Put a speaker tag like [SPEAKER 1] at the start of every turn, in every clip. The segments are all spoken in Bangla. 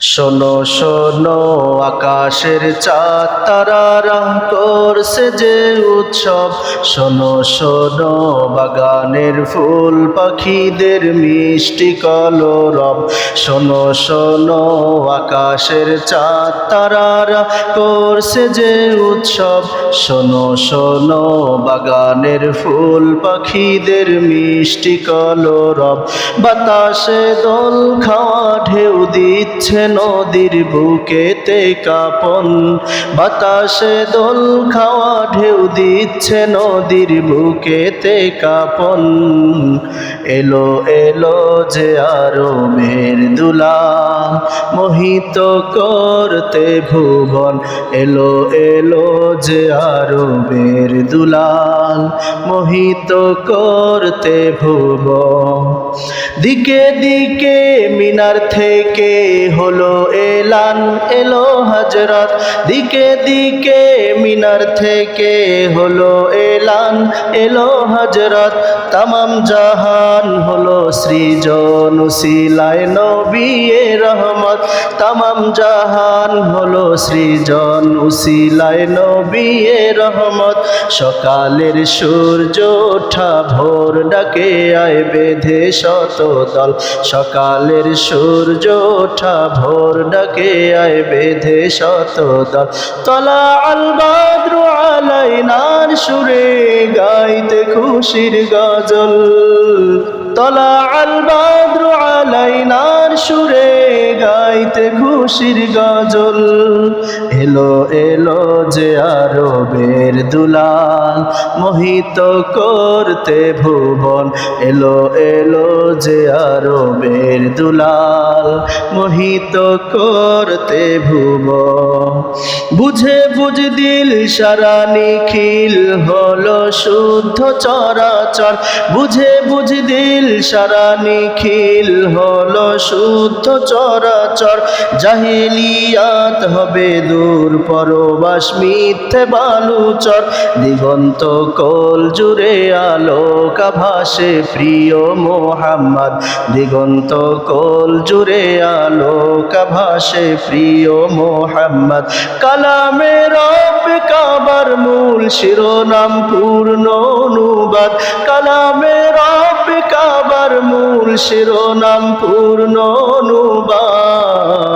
[SPEAKER 1] শোনো শোনো, আকাশের চাঁদ তারারা করছে যে উৎসব। শোনো শোনো, বাগানের ফুল পাখিদের মিষ্টি কলরব। শোনো শোনো, আকাশের চাঁদ তারারা করছে যে উৎসব। শোনো শোনো, বাগানের ফুল পাখিদের মিষ্টি কলরব। বাতাসে দোল ঢেউ দিচ্ছে নদীর বুকেতে কাপন। বাতাসে দোল খাওয়া ঢেউ দিচ্ছে নদীর বুকেতে কাপন। এলো এলো যে আরও মের দুলা মোহিত করতে ভুবন। এলো এলো যে আরও বের দুলাল মোহিত করতে ভুবন। দিকে দিকে মিনার থেকে হলো এলান, এলো হজরত দিকে দিকে মিনার থেকে হলো এলান, এলো হজরত তামাম জাহান হলো সৃজন উসিলায় নবী রহমত। তামাম জাহান হলো সৃজন উসিলায় নবী রহমত। সকালের সূর্য ওঠা ভোর ডাকে আয় বেঁধে শত দল সকালের সূর্য ওঠা, ভোর ডাকে আয় বেঁধে শত দল তলা আলবাদ্রু আলাইনার সুরে গাইতে খুশির গজল। তলা আল খুশির গজল। এলো এলো যে আরও বের দুলাল, মোহিত করতে ভুবন। এলো এলো যে আরও বের দুলাল, মোহিত করতে ভুবন। বুঝে বুঝ দিল সারা নিখিল হলো শুদ্ধ চরাচর। বুঝে বুঝ দিল সারা নিখিল হলো শুদ্ধ চরাচর। জাহিলিয়াত হবে দূর পরবাস মিথ্যে বালুচর। দিগন্ত কোল জুড়ে আলোক ভাসে প্রিয় মোহাম্মদ। দিগন্ত কোল জুড়ে আলোক ভাসে প্রিয় মোহাম্মদ। কালামে রব কাবার মূল শিরোনাম পূর্ণ অনুবাদ। কালামে রব কাবার মূল শিরোনাম পূর্ণ অনুবাদ।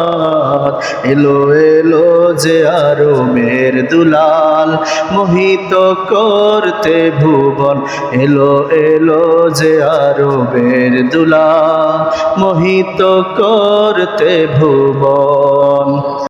[SPEAKER 1] এলো এলো যে আরও মের দুলাল, মোহিত করতে ভুবন। এলো এলো যে আরও বের দুলাল, মোহিত করতে ভুবন।